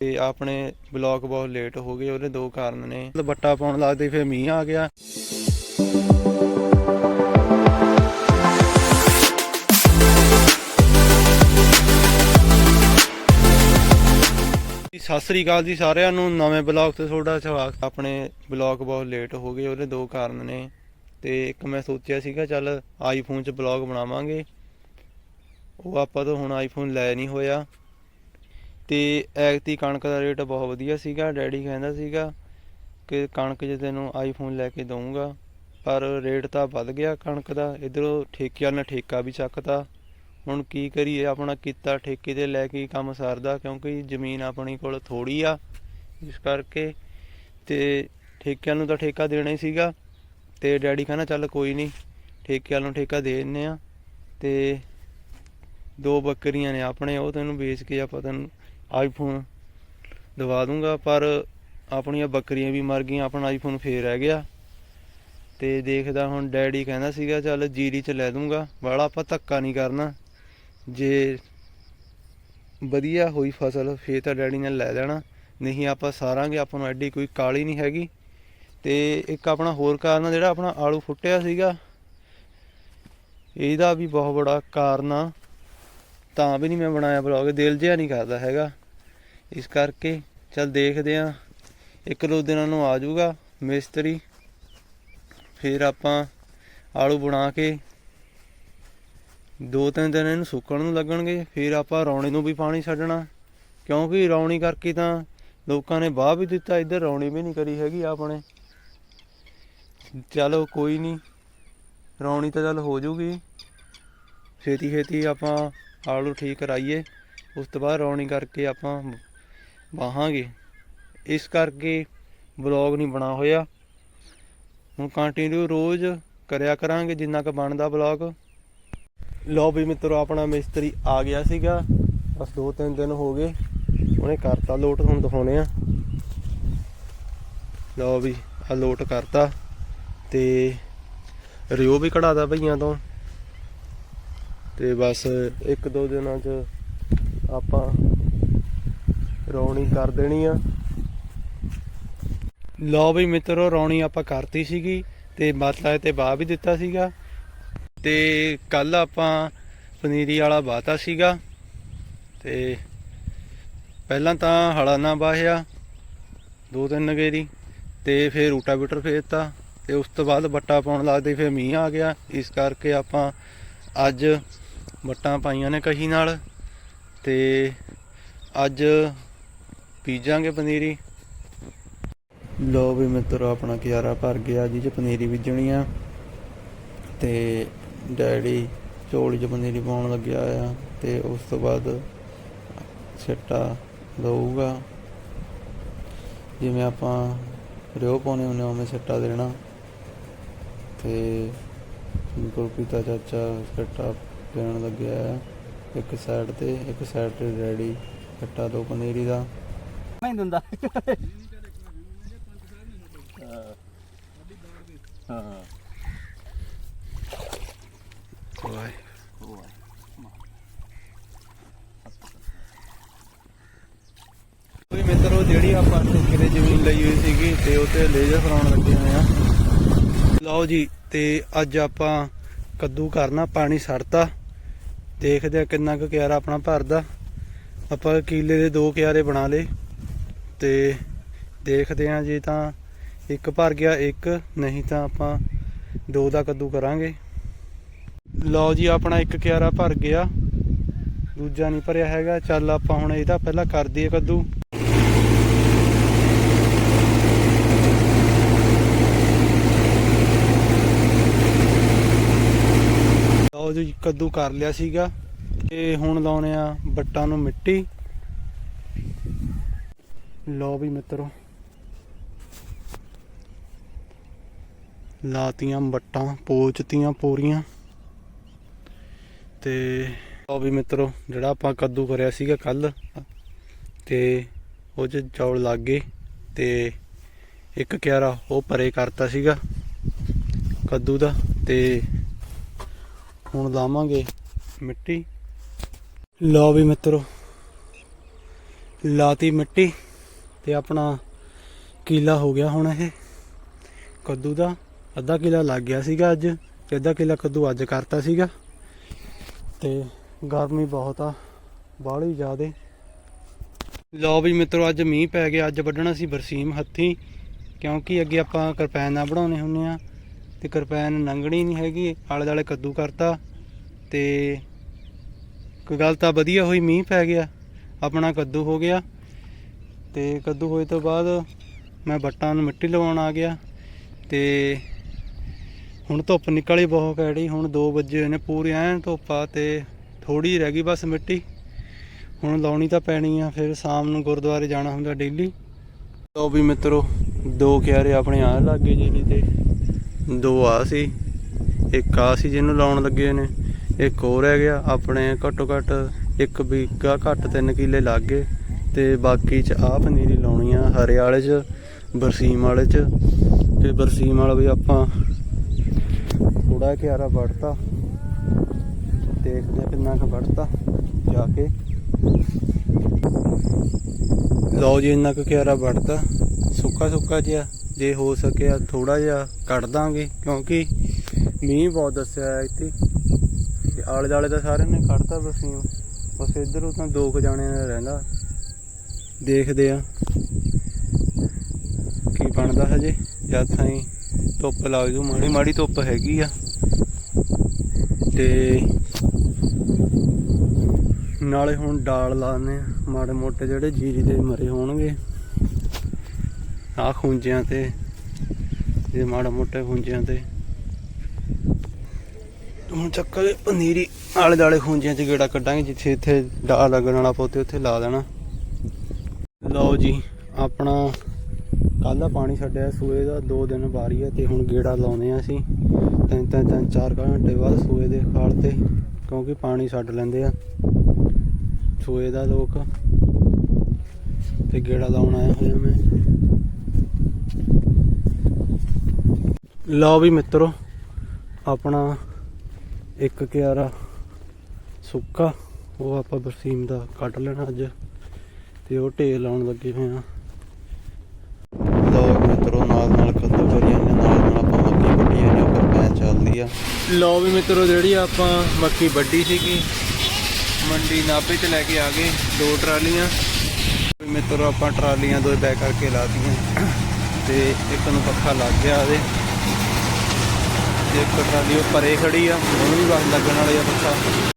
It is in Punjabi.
ਤੇ ਆਪਣੇ ਬਲੌਗ ਬਹੁਤ ਲੇਟ ਹੋ ਗਏ, ਉਹਦੇ ਦੋ ਕਾਰਨ ਨੇ। ਬੱਟਾ ਪਾਉਣ ਲੱਗਦੇ ਫਿਰ ਮੀਂਹ ਆ ਗਿਆ। ਸਤਿ ਸ੍ਰੀ ਅਕਾਲ ਜੀ ਸਾਰਿਆਂ ਨੂੰ, ਨਵੇਂ ਬਲੌਗ ਤੇ ਤੁਹਾਡਾ ਸਵਾਗਤ। ਆਪਣੇ ਬਲੌਗ ਬਹੁਤ ਲੇਟ ਹੋ ਗਏ, ਉਹਦੇ ਦੋ ਕਾਰਨ ਨੇ। ਤੇ ਇੱਕ ਮੈਂ ਸੋਚਿਆ ਸੀਗਾ, ਚੱਲ ਆਈਫੋਨ 'ਚ ਬਲੌਗ ਬਣਾਵਾਂਗੇ। ਉਹ ਆਪਾਂ ਤੋਂ ਹੁਣ ਆਈਫੋਨ ਲੈ ਨਹੀਂ ਹੋਇਆ। ਤੇ ਐਗਤੀ ਕਣਕ ਦਾ ਰੇਟ ਬਹੁਤ ਵਧੀਆ ਸੀਗਾ, ਡੈਡੀ ਕਹਿੰਦਾ ਸੀਗਾ ਕਿ ਕਣਕ ਜੇ ਤੈਨੂੰ ਆਈਫੋਨ ਲੈ ਕੇ ਦਊਂਗਾ, ਪਰ ਰੇਟ ਤਾਂ ਵੱਧ ਗਿਆ ਕਣਕ ਦਾ, ਇਧਰੋਂ ਠੇਕਿਆਂ ਨੇ ਠੇਕਾ ਵੀ ਚੱਕਤਾ। ਹੁਣ ਕੀ ਕਰੀਏ, ਆਪਣਾ ਕੀਤਾ ਠੇਕੇ ਤੇ ਲੈ ਕੇ ਕੰਮ ਸਰਦਾ, ਕਿਉਂਕਿ ਜ਼ਮੀਨ ਆਪਣੀ ਕੋਲ ਥੋੜੀ ਆ, ਇਸ ਕਰਕੇ ਤੇ ਠੇਕਿਆਂ ਨੂੰ ਤਾਂ ਠੇਕਾ ਦੇਣਾ ਹੀ ਸੀਗਾ। ਤੇ ਡੈਡੀ ਕਹਿੰਦਾ ਚੱਲ ਕੋਈ ਨਹੀਂ ਠੇਕਿਆਂ ਨੂੰ ਠੇਕਾ ਦੇ ਦਿੰਨੇ ਆ। ਤੇ ਦੋ ਬੱਕਰੀਆਂ ਨੇ ਆਪਣੇ, ਉਹ ਤੈਨੂੰ ਵੇਚ ਕੇ ਆਪਾਂ ਤੈਨੂੰ ਆਈਫੋਨ ਦਵਾ ਦੂੰਗਾ, ਪਰ ਆਪਣੀਆਂ ਬੱਕਰੀਆਂ ਵੀ ਮਰ ਗਈਆਂ, ਆਪਣਾ ਆਈਫੋਨ ਫੇਰ ਰਹਿ ਗਿਆ। ਤੇ ਦੇਖਦਾ ਹੁਣ ਡੈਡੀ ਕਹਿੰਦਾ ਸੀਗਾ, ਚੱਲ ਜੀਰੀ ਚ ਲੈ ਦੂੰਗਾ। ਵਾਲਾ ਆਪਾਂ ਧੱਕਾ ਨਹੀਂ ਕਰਨਾ। ਜੇ ਵਧੀਆ ਹੋਈ ਫਸਲ, ਫੇਰ ਤਾਂ ਡੈਡੀ ਨੇ ਲੈ ਲੈਣਾ। ਨਹੀਂ ਆਪਾਂ ਸਾਰਾਂਗੇ, ਆਪਾਂ ਨੂੰ ਐਡੀ ਕੋਈ ਕਾਲੀ ਨਹੀਂ ਹੈਗੀ। ਤੇ ਇੱਕ ਆਪਣਾ ਹੋਰ ਕਾਰਨ ਆ, ਜਿਹੜਾ ਆਪਣਾ ਆਲੂ ਫੁੱਟਿਆ ਸੀਗਾ। ਇਹਦਾ ਵੀ ਬਹੁਤ ਬੜਾ ਕਾਰਨ ਆ। ਤਾਂ ਵੀ ਨਹੀਂ ਮੈਂ ਬਣਾਇਆ ਬਲੌਗ ਦਿਲ ਜਿਹਾ ਨਹੀਂ ਕਰਦਾ ਹੈਗਾ। ਇਸ ਕਰਕੇ ਚੱਲ ਦੇਖਦੇ ਆ ਇੱਕ ਦੋ ਦਿਨਾਂ ਨੂੰ ਆ ਜਾਊਗਾ ਮਿਸਤਰੀ। ਫਿਰ ਆਪਾਂ ਆਲੂ ਬਣਾ ਕੇ ਦੋ ਤਿੰਨ ਦਿਨ ਇਹਨੂੰ ਸੁੱਕਣ ਨੂੰ ਲੱਗਣਗੇ। ਫਿਰ ਆਪਾਂ ਰੌਣੀ ਨੂੰ ਵੀ ਪਾਣੀ ਛੱਡਣਾ। ਕਿਉਂਕਿ ਰੌਣੀ ਕਰਕੇ ਤਾਂ ਲੋਕਾਂ ਨੇ ਬਾਹ ਵੀ ਦਿੱਤਾ। ਇੱਧਰ ਰੌਣੀ ਵੀ ਨਹੀਂ ਕਰੀ ਹੈਗੀ ਆਪਣੇ। ਚਲੋ ਕੋਈ ਨਹੀਂ। ਰੌਣੀ ਤਾਂ ਚੱਲ ਹੋ ਜੂਗੀ ਛੇਤੀ ਛੇਤੀ ਆਪਾਂ ਆਲੂ ਠੀਕ ਕਰਾਈਏ। ਉਸ ਤੋਂ ਬਾਅਦ ਰੌਣੀ ਕਰਕੇ ਆਪਾਂ ਵਾਹਾਂਗੇ। ਇਸ ਕਰਕੇ ਬਲੌਗ ਨਹੀਂ ਬਣਾ ਹੋਇਆ। ਹੁਣ ਕੰਟੀਨਿਊ ਰੋਜ਼ ਕਰਿਆ ਕਰਾਂਗੇ ਜਿੰਨਾ ਕੁ ਬਣਦਾ ਬਲੌਗ ਲੋ ਵੀ ਮਿੱਤਰੋ, ਆਪਣਾ ਮਿਸਤਰੀ ਆ ਗਿਆ ਸੀਗਾ। ਬਸ ਦੋ ਤਿੰਨ ਦਿਨ ਹੋ ਗਏ। ਉਹਨੇ ਕਰਤਾ ਲੋਟ ਤੁਹਾਨੂੰ ਦਿਖਾਉਣੇ ਆ ਲਓ ਵੀ ਆ ਲੋਟ ਕਰਤਾ ਤੇ ਰਿਓ ਵੀ ਕਢਾਦਾ ਭਈਆਂ ਤੋਂ। ਤੇ ਬਸ ਇੱਕ ਦੋ ਦਿਨਾਂ ਚ ਆਪਾਂ ਰੌਣੀ ਕਰ ਦੇਣੀ ਆ। ਲਓ ਵੀ ਮਿੱਤਰੋ, ਰੌਣੀ ਆਪਾਂ ਕਰਤੀ ਸੀਗੀ ਤੇ ਮਤਲਾ ਤੇ ਬਾ ਵੀ ਦਿੱਤਾ ਸੀਗਾ। ਤੇ ਕੱਲ ਆਪਾਂ ਪਨੀਰੀ ਵਾਲਾ ਬਾਤਾ ਸੀਗਾ। ਤੇ ਪਹਿਲਾਂ ਤਾਂ ਹਲਾ ਨਾ ਬਾਹਿਆ ਦੋ ਤਿੰਨ ਗੇਰੀ, ਤੇ ਫਿਰ ਰੂਟਾਵੀਟਰ ਫੇਰਤਾ ਤੇ ਉਸ ਤੋਂ ਬਾਅਦ ਬੱਟਾ ਪਾਉਣ ਲੱਗਦੇ ਫਿਰ ਮੀਂਹ ਆ ਗਿਆ। ਇਸ ਕਰਕੇ ਆਪਾਂ ਅੱਜ ਵੱਟਾਂ ਪਾਈਆਂ ਨੇ ਕਹੀ ਨਾਲ। ਤੇ ਅੱਜ ਬੀਜਾਂਗੇ ਪਨੀਰੀ। ਲੋ ਵੀ ਮਿੱਤਰੋ, ਆਪਣਾ ਕਿਆਰਾ ਭਰ ਗਿਆ ਜੀ ਚ ਪਨੀਰੀ ਬੀਜਣੀ ਆ। ਤੇ ਡੈਡੀ ਝੋਲੀ ਚ ਪਨੀਰੀ ਪਾਉਣ ਲੱਗਿਆ ਆ, ਤੇ ਉਸ ਤੋਂ ਬਾਅਦ ਛੱਟਾ ਲਊਗਾ ਜਿਵੇਂ ਆਪਾਂ ਰਿਓ ਪਾਉਣੇ ਹੁੰਦੇ ਉਵੇਂ ਛੱਟਾ ਦੇਣਾ। ਤੇ ਗੁਰਪ੍ਰੀਤਾ ਚਾਚਾ ਛੱਟਾ ਦੇਣ ਲੱਗਿਆ ਆ, ਇੱਕ ਸਾਈਡ ਤੇ, ਇੱਕ ਸਾਈਡ ਤੇ ਡੈਡੀ, ਛੱਟਾ ਦੋ ਪਨੀਰੀ ਦਾ। ਨਹੀਂ ਦਿੰਦਾ। ਹਾਂ। ਹਾਂ। ਵਾਹ ਕੋਈ ਮਿੱਤਰੋ, ਜਿਹੜੀ ਆਪਾਂ ਠੇਕੇ ਜ਼ਮੀਨ ਲਈ ਹੋਈ ਸੀਗੀ ਤੇ ਉਹ ਤੇ ਲੇਜ਼ਰ ਫਰਾਉਣ ਲੱਗੇ ਹੋਏ ਆ। ਲਓ ਜੀ, ਤੇ ਅੱਜ ਆਪਾਂ ਕੱਦੂ ਕਰਨਾ, ਪਾਣੀ ਸੜਤਾ। ਦੇਖਦੇ ਆ ਕਿੰਨਾ ਕੁ ਕਿਆਰਾ ਆਪਣਾ ਭਰਦਾ। ਆਪਾਂ ਕੀਲੇ ਦੇ ਦੋ ਕਿਆਰੇ ਬਣਾ ਲਏ। ਤੇ ਦੇਖਦੇ ਆ ਜੇ ਤਾਂ ਇੱਕ ਭਰ ਗਿਆ, ਇੱਕ ਨਹੀਂ ਤਾਂ ਆਪਾਂ ਦੋ ਦਾ ਕੱਦੂ ਕਰਾਂਗੇ। ਲਓ ਜੀ, ਆਪਣਾ ਇੱਕ ਕਿਆਰਾ ਭਰ ਗਿਆ। ਦੂਜਾ ਨਹੀਂ ਭਰਿਆ ਹੈਗਾ। ਚੱਲ ਆਪਾਂ ਹੁਣ ਇਹਦਾ ਪਹਿਲਾਂ ਕਰ ਦਈਏ ਕੱਦੂ। ਲਓ ਜੀ, ਕੱਦੂ ਕਰ ਲਿਆ ਸੀਗਾ। ਤੇ ਹੁਣ ਲਾਉਣੇ ਆ ਬੱਟਾਂ ਨੂੰ ਮਿੱਟੀ। ਲਓ ਵੀ ਮਿੱਤਰੋ। ਲਾਤੀਆਂ ਬੱਟਾਂ ਪੋਚਤੀਆਂ ਪੂਰੀਆਂ। ਤੇ ਲੋ ਵੀ ਮਿੱਤਰੋ, ਜਿਹੜਾ ਆਪਾਂ ਕੱਦੂ ਕਰਿਆ ਸੀਗਾ ਕੱਲ, ਤੇ ਉਹ ਚ ਚੌਲ ਲੱਗ ਗਏ, ਤੇ ਇੱਕ ਕਿਆਰਾ ਉਹ ਪਰੇ ਕਰਤਾ ਸੀਗਾ ਕੱਦੂ ਦਾ, ਤੇ ਹੁਣ ਲਾਵਾਂਗੇ ਮਿੱਟੀ। ਲਓ ਵੀ ਮਿੱਤਰੋ, ਲਾਤੀ ਮਿੱਟੀ। ਤੇ ਆਪਣਾ ਕੀਲਾ ਹੋ ਗਿਆ ਹੁਣ ਇਹ। ਕੱਦੂ ਦਾ ਅੱਧਾ ਕਿਲਾ ਲੱਗ ਗਿਆ ਸੀਗਾ ਅੱਜ ਤੇ ਅੱਧਾ ਕਿਲਾ ਕੱਦੂ ਅੱਜ ਕਰਤਾ ਸੀਗਾ। ਤੇ ਗਰਮੀ ਬਹੁਤ ਆ, ਬਾਹਲੀ ਜ਼ਿਆਦੇ। ਲਓ ਵੀ ਮਿੱਤਰੋ, ਅੱਜ ਮੀਂਹ ਪੈ ਗਿਆ, ਅੱਜ ਵੱਢਣਾ ਸੀ ਬਰਸੀਮ ਹੱਥੀ, ਕਿਉਂਕਿ ਅੱਗੇ ਆਪਾਂ ਕਿਰਪੈਨ ਨਾਲ ਬਣਾਉਣੇ ਹੁੰਨੇ ਆ। ਤੇ ਕਿਰਪੈਨ ਨੰਗਣੀ ਨਹੀਂ ਹੈਗੀ ਆਲੇ ਦਾਲੇ ਕੱਦੂ ਕਰਤਾ। ਤੇ ਕੋਈ ਗੱਲ ਤਾਂ ਵਧੀਆ ਹੋਈ, ਮੀਂਹ ਪੈ ਗਿਆ, ਆਪਣਾ ਕੱਦੂ ਹੋ ਗਿਆ। ਤੇ ਕੱਦੂ ਹੋਏ ਤੋਂ ਬਾਅਦ ਮੈਂ ਬੱਟਾਂ ਨੂੰ ਮਿੱਟੀ ਲਵਾਉਣ ਆ ਗਿਆ ਤੇ ਹੁਣ ਧੁੱਪ ਨਿਕਲੀ ਬਹੁਤ ਕੈੜੀ ਹੁਣ 2 ਵਜੇ ਹੋਏ ਨੇ ਪੂਰੀ, ਐਨ ਧੁੱਪ ਆ ਤੇ ਥੋੜੀ ਰਹਿ ਗਈ ਬਸ ਮਿੱਟੀ। ਹੁਣ ਲਾਉਣੀ ਤਾਂ ਪੈਣੀ ਆ, ਫਿਰ ਸ਼ਾਮ ਨੂੰ ਗੁਰਦੁਆਰੇ ਜਾਣਾ ਹੁੰਦਾ ਡੇਲੀ ਲਓ ਵੀ ਮਿੱਤਰੋ, ਦੋ ਕਿਆਰੇ ਆਪਣੇ ਆ ਲੱਗੇ ਜੀਲੀ ਤੇ ਦੋ ਆ ਸੀ, ਇੱਕ ਆ ਸੀ ਜਿਹਨੂੰ ਲਾਉਣ ਲੱਗੇ ਨੇ, ਇੱਕ ਹੋਰ ਰਹਿ ਗਿਆ, ਆਪਣੇ ਘੱਟੋ ਘੱਟ ਇੱਕ ਬੀਗਾ ਘੱਟ 3 ਕਿੱਲੇ ਲੱਗ। ਗਏ ਤੇ ਬਾਕੀ ਚ ਆ ਪਨੀਰੀ ਲਾਉਣੀ ਆ ਹਰੇ ਵਾਲੇ ਚ ਬਰਸੀਮ ਵਾਲੇ ਚ। ਤੇ ਬਰਸੀਮ ਵਾਲਾ ਵੀ ਆਪਾਂ ਥੋੜਾ ਕਿਆਰਾ ਵੜਤਾ ਦੇਖਦੇ ਆ ਕਿੰਨਾ ਕੁ ਵੜਤਾ ਜਾ ਕੇ। ਲਓ ਜੀ, ਇੰਨਾ ਕੁ ਕਿਆਰਾ ਵੜਤਾ ਸੁੱਕਾ ਸੁੱਕਾ ਜਿਹਾ, ਜੇ ਹੋ ਸਕਿਆ ਥੋੜਾ ਜਿਹਾ ਕੱਢ ਦਾਂਗੇ, ਕਿਉਂਕਿ ਮੀਂਹ ਬਹੁਤ ਦੱਸਿਆ ਹੈ ਇੱਥੇ। ਤੇ ਆਲੇ ਦਾਲੇ ਦਾ ਸਾਰਿਆਂ ਨੇ ਕੱਢਤਾ ਬਰਸੀਮ। ਬਸ ਇੱਧਰ ਤਾਂ ਦੋ ਕੁ ਜਾਣਿਆਂ ਰਹਿੰਦਾ। ਦੇਖਦੇ ਆ। ਕੀ ਬਣਦਾ ਹਜੇ? ਜਦ ਤਾਈਂ ਧੁੱਪ ਲੱਗ ਜੂ। ਮਾੜੀ ਮਾੜੀ ਧੁੱਪ ਹੈਗੀ ਆ। ਤੇ ਨਾਲੇ ਹੁਣ ਡਾਲ ਲਾਣੇ ਮਾੜੇ ਮੋਟੇ ਜਿਹੜੇ ਜੀਰੀ ਦੇ ਮਰੇ ਹੋਣਗੇ। ਆ ਖੁੰਝਿਆਂ ਤੇ, ਇਹ ਮਾੜਾ ਮੋਟੇ ਖੁੰਝਿਆਂ ਤੇ। ਹੁਣ ਚੱਕਰ ਪਨੀਰੀ ਆਲੇ ਦਾਲੇ ਖੁੰਝਿਆਂ 'ਚ ਗੇੜਾ ਕੱਢਾਂਗੇ, ਜਿੱਥੇ ਇੱਥੇ ਡਾਲ ਲੱਗਣ ਵਾਲਾ ਪੋਤੇ ਉੱਥੇ ਲਾ ਦੇਣਾ। ਲਓ ਜੀ। ਆਪਣਾ ਕੱਲ ਦਾ ਪਾਣੀ ਛੱਡਿਆ, ਸੂਏ ਦਾ 2 ਦਿਨ ਬਾਰੀ ਹੈ ਤੇ ਹੁਣ ਗੇੜਾ ਲਾਉਂਦੇ ਆ ਅਸੀਂ। ਤਿੰਨ ਤਿੰਨ ਤਿੰਨ, ਚਾਰ ਕੁ ਘੰਟੇ ਬਾਅਦ ਸੂਏ ਦੇ ਖਾਲ ਤੇ, ਕਿਉਂਕਿ ਪਾਣੀ ਛੱਡ ਲੈਂਦੇ ਆ। ਸੂਏ ਦਾ ਲੋਕ। ਤੇ ਗੇੜਾ ਲਾਉਣ ਆਇਆ ਹੋਇਆ ਮੈਂ। ਲਓ ਵੀ ਮਿੱਤਰੋ, ਆਪਣਾ ਇੱਕ ਕਿਆਰਾ ਸੁੱਕਾ, ਉਹ ਆਪਾਂ ਬਰਸੀਮ ਦਾ ਕੱਢ ਲੈਣਾ ਅੱਜ। ਤੇ ਉਹ ਢੇਰ ਲਾਉਣ ਲੱਗੇ ਹੋਏ ਆ। ਲਓ ਮਿੱਤਰੋ, ਨਾਲ ਨਾਲ ਕੱਦੂ ਕਰੀ ਜਾਂਦੇ ਨਾਲ ਨਾਲ ਆਪਾਂ ਮੱਕੀ ਵੱਢੀ ਜਾਂਦੇ ਉੱਪਰ ਪੈ ਚੱਲਦੀ ਆ। ਲਓ ਵੀ ਮਿੱਤਰੋ, ਜਿਹੜੀ ਆਪਾਂ ਮੱਕੀ ਵੱਢੀ ਸੀਗੀ, ਮੰਡੀ ਨਾਭੇ ਤੇ ਲੈ ਕੇ ਆ ਗਏ, ਦੋ ਟਰਾਲੀਆਂ। ਵੀ ਮਿੱਤਰੋ, ਆਪਾਂ ਟਰਾਲੀਆਂ ਦੋ ਬੈਕ ਕਰਕੇ ਲਾਤੀਆਂ ਤੇ ਇੱਕ ਨੂੰ ਪੱਖਾ ਲੱਗ ਗਿਆ ਉਹਦੇ। ਇੱਕ ਟਰਾਲੀ ਉਹ ਪਰੇ ਖੜੀ ਆ, ਉਹਨੂੰ ਵੀ ਬਸ ਲੱਗਣ ਵਾਲੀ ਆ ਪੱਖਾ।